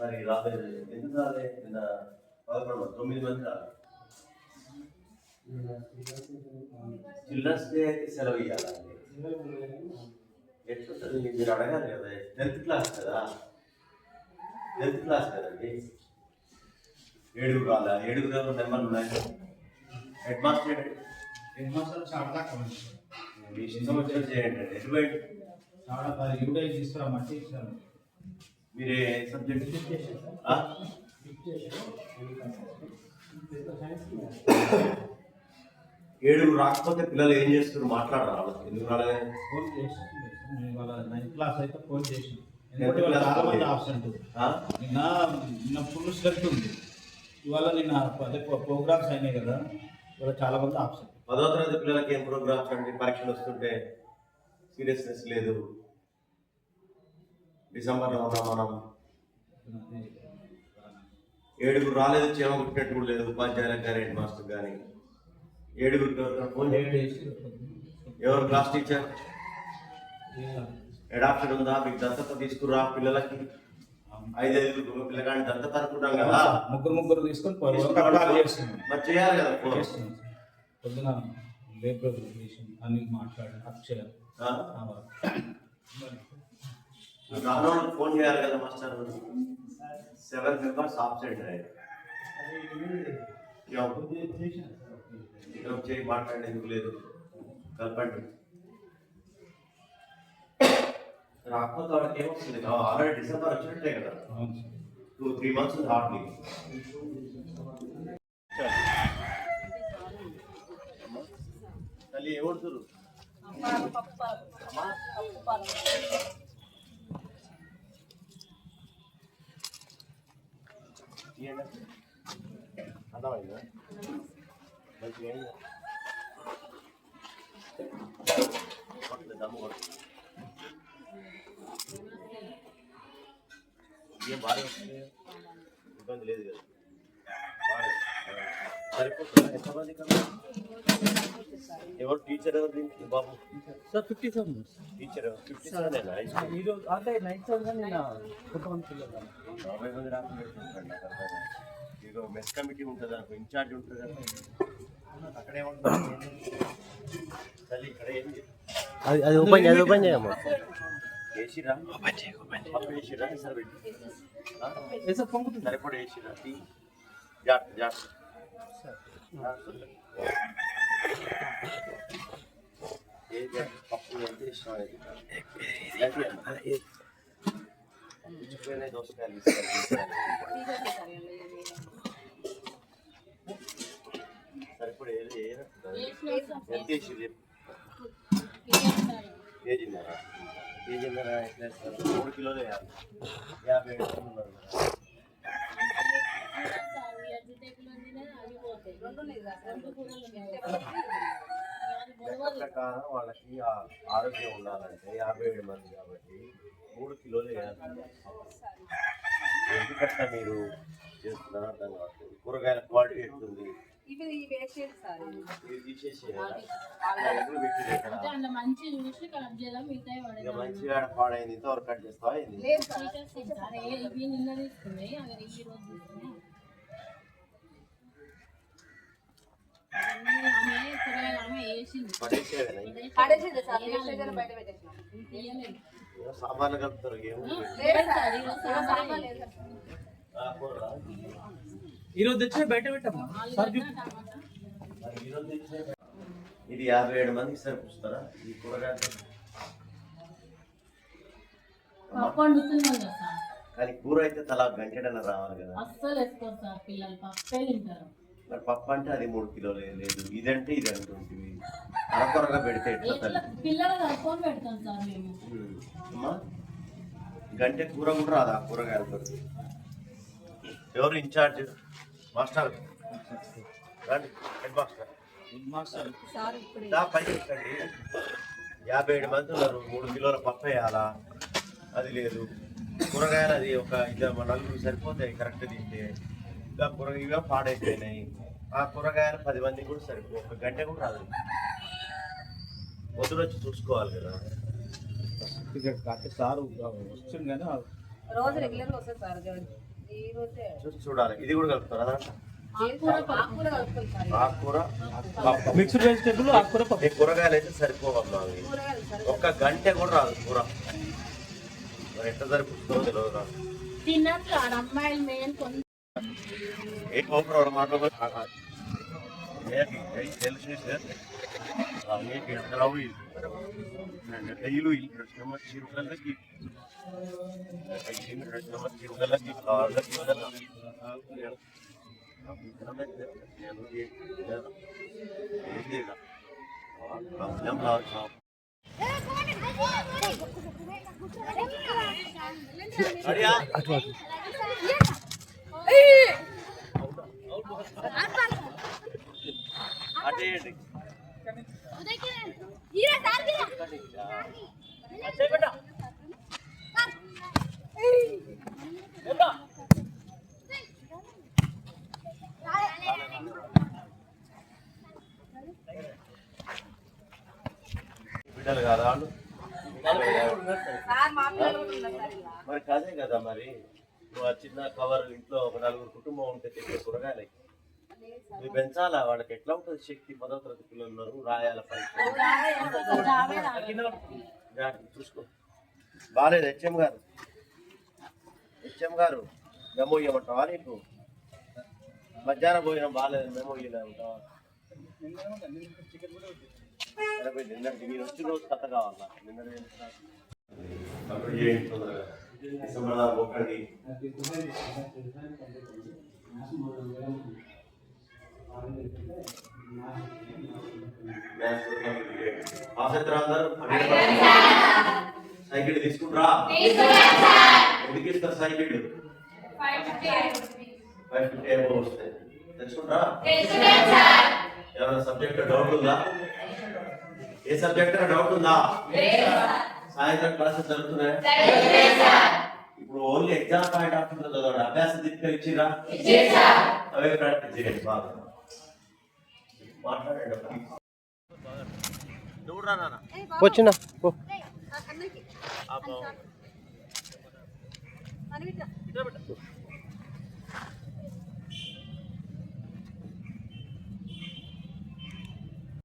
మరి రాలేదు ఎందుకు రాలే? నిన్న పదకొండు మంది తొమ్మిది మంది రాలేదు చిల్డ్రన్స్ డే అయితే సెలవు ఇవ్వాలండి ఎట్లుంటుంది మీరు అడగాలి కదా. టెన్త్ క్లాస్ కదా. టెన్త్ క్లాస్ కదండి. ఏడుగురు రాలా? ఏడుగురు నెంబర్లు ఉన్నాయి? Head master? హెడ్ మాస్టర్ చాలా తక్కువ మంది. మీ ఇష్టం ఇచ్చారు మీరే సబ్జెక్ట్ ఏడుగురు రాకపోతే పిల్లలు ఏం చేస్తారు మాట్లాడరు వాళ్ళకి. ఎందుకు ఫోన్ చేసి నేను వాళ్ళ నైన్త్ క్లాస్ అయితే ఫోన్ చేసి Tenth ఎందుకంటే వాళ్ళు చాలా మంది ఆబ్సెంట్? నిన్న నిన్న ఫుల్ స్ట్రెంత్ ఉంది. ఇవాళ నిన్న అదే ప్రోగ్రామ్స్ అయినాయి కదా. ఇవాళ చాలా మంది ఆబ్సెంట్ పదో తరగతి పిల్లలకి ఏం ప్రోగ్రామ్స్ అండి పరీక్షలు వస్తుంటే? సీరియస్నెస్ లేదు. డిసెంబర్లో ఉన్నాం మనం ఏడుగురు రాలేదు చేమ కుట్టినట్టు కూడా లేదు. ఉపాధ్యాయులకు కానీ హెడ్ మాస్టర్ కానీ చేయండి ఎవరు క్లాస్ టీచర్? అడాప్షన్ ఉందా? మీకు దత్తత తీసుకురా పిల్లలకి. ఐదైదు పిల్లగాని దత్తత అనుకుంటాం కదా. ముగ్గురు ముగ్గురు తీసుకొని మరి చేయాలి కదా. పొద్దున లేబర్ చేసాం అన్ని మాట్లాడి అక్షయ. ఆ? రానోళ్ళకి ఫోన్ చేయాలి కదా మాస్టర్. సెవెన్ మెంబర్స్ ఆబ్సెంట్ అయ్యారు ఇక్కడ చేయి మాట్లాడి ఎందుకు లేదు. కలపండి. రాకపోతే వాళ్ళకి ఏమొస్తుంది? ఆల్రెడీ డిసెంబర్ వచ్చినట్టే కదా. టూ త్రీ మంత్స్ ఉంది హార్డ్లీ తల్లి ఏమడుతురు అర్థమైందా? మంచిగా దమ్ము కొట్టు. ఏం బాగా వస్తుంది? ఇబ్బంది లేదు కదా. సరిపోతుందా? ఎంతమంది ఎవరు టీచర్ ఎవరు దీనికి? బాబు. Sir fifty seven teacher fifty seven ఈరోజు అంటే నైట్ సెవెన్ నలభై మంది రాకుండా. ఇదిగో మెస్ కమిటీ ఉంటుంది అనుకో ఇన్ఛార్జ్ ఉంటుంది కదా అక్కడే ఉంటుంది. తల్లి ఇక్కడ ఏంది అది అది ఓపెన్ అది ఓపెన్ చేయమ్మా. ఏసీరా? పప్పు ఏసీరా? ఇసర పెట్టి. ఆ? సార్ పంపుతుంది సరిపడా ఏసీరా? టీ. జాగ్రత్త జాగ్రత్త. ఏది పప్పు ఎంత ఇష్టం అనేది ఇలాంటివి అమ్మా. పుచ్చిపోయిన దోసకాయలు తీసుకెళ్ళి సరిపడా ఏది ఏది ఎంత వేసి కేజీన్నర కేజీన్నర ఎట్లా వేస్తారు మూడు కిలోలు వేయాలి యాభై ఏడు మంది ఉన్నారు కదా. లెక్క ప్రకారం వాళ్ళకి ఆరోగ్యం ఉండాలంటే యాభై ఏడు మంది కాబట్టి మూడు కిలోలు వేయాలి. ఎందుకంటే మీరు చేస్తున్నారు అర్థం కావట్లేదు. కూరగాయల క్వాలిటీ ఎట్లుంది? ఇక మంచిగా పాడైంది ఇంతవరకు కట్ చేస్తావా ఏంది లేదు సార్ సరే ఇవి నిన్న తీసుకున్నాయి అవి ఈ రోజు తీసుకున్నాయి అవన్నీ ఆమె కూరగాయలు ఆమె వేసింది పడేసేవేనా పడేసేది సార్ వేసేది బయట పెట్టేసినాం తీయలేదు ఏదో సామాన్లు కలుపుతారు ఈరోజు తెచ్చిన బయట పెట్టమ్మా. ఇది యాభై ఏడు మందికి సరిపోస్తారా ఈ కూరగాయలు. కానీ కూర అయితే తలా గంటెడన రావాలి కదా. అస్సలు వేసుకోరు సార్ పిల్లలు. పప్పే తింటారు. మరి పప్పు అంటే అది మూడు కిలోలు లేదు. ఇదంటే ఇది అంటుంటివి అరకొరగా పెడితే ఎట్లా తల్లి. అమ్మా గంటె కూర కూడా రాదు? ఆ కూరగాయలతో. ఎవరు ఇన్ఛార్జ్? మాస్టర్. రండి హెడ్ మాస్టర్. పైకి ఎక్కండి. యాభై ఏడు మంది ఉన్నారు. మూడు కిలోల పప్పు వేయాలా? అది లేదు. కూరగాయలు అది ఒక ఇద్దరు నలుగురు సరిపోతాయి కరెక్ట్ తింటే. ఇంకా కూరగాయ ఇవే పాడైపోయినాయి. ఆ కూరగాయలు పది మందికి కూడా సరిపో ఒక గంట కూడా రాదు పొద్దున వచ్చి చూసుకోవాలి కదా. సార్ వస్తుంది కానీ రోజు రెగ్యులర్గా వస్తుంది సార్ జ- ఈ రోజే. చూసి చూడాలి. ఇది కూడా కలుపుతారు అదంతా ఆకుకూర మిక్స్డ్ వెజిటేబుల్ ఆకుకూర ఈ కూరగాయలు అయితే సరిపోవమ్మా అవి. కూరగాయలు ఒక్క గంట కూడా రాదు కూర. మరి ఎట్లా సరిపోతుందో తెలియదు నాకు తినట్లు ఆడ అమ్మాయిలు మెయిన్ కొంచెం एक ऑफर मारलो बस एक एक सेल्सियस है आम्ही घेतला होईल येईल होईल प्रश्न शिरू केला की काही प्रश्न मग शिरू केला की फ्लॉवर की అడియా అటే మరి కాదే కదా మరి. చిన్న కవర్ ఇంట్లో ఒక నలుగురు కుటుంబం ఉంటే తెచ్చే కూరగాయలకి. మీరు పెంచాలా వాళ్ళకి ఎట్లా ఉంటుంది శక్తి? పదో తరగతి పిల్లలు ఉన్నారు రాయాల పరీక్ష. చూసుకో. బాగాలేదు హెచ్ఎం గారు. హెచ్ఎం గారు మెమో ఇవ్వమంటావా నీకు? మధ్యాహ్నం భోజనం బాగాలేదు మెమో ఇవ్వలేమంటావా నిన్న మీరు వచ్చిన రోజు కథ కావాలా? నిన్న అప్పుడు చేయండి డిసెంబర్ దాకా అందరూ సైకిల్ తీసుకుంటారా ఎందుకు ఇస్తారు సైకిల్ ఫైవ్ ఫిఫ్టీ ఏమో వస్తాయి తెచ్చుకుంటారా ఏమైనా సబ్జెక్ట్ డౌట్ ఉందా ఏ సబ్జెక్ట్ డౌట్ ఉందా సాయంత్రం క్లాసెస్ జరుగుతున్నాయి? ఇప్పుడు only exam point of view చదవండి. అభ్యాస దీపిక ఇచ్చిరా? అవే ప్రాక్టీస్ చేయండి బాగా. మాట్లాడండి. వచ్చిన అన్నకి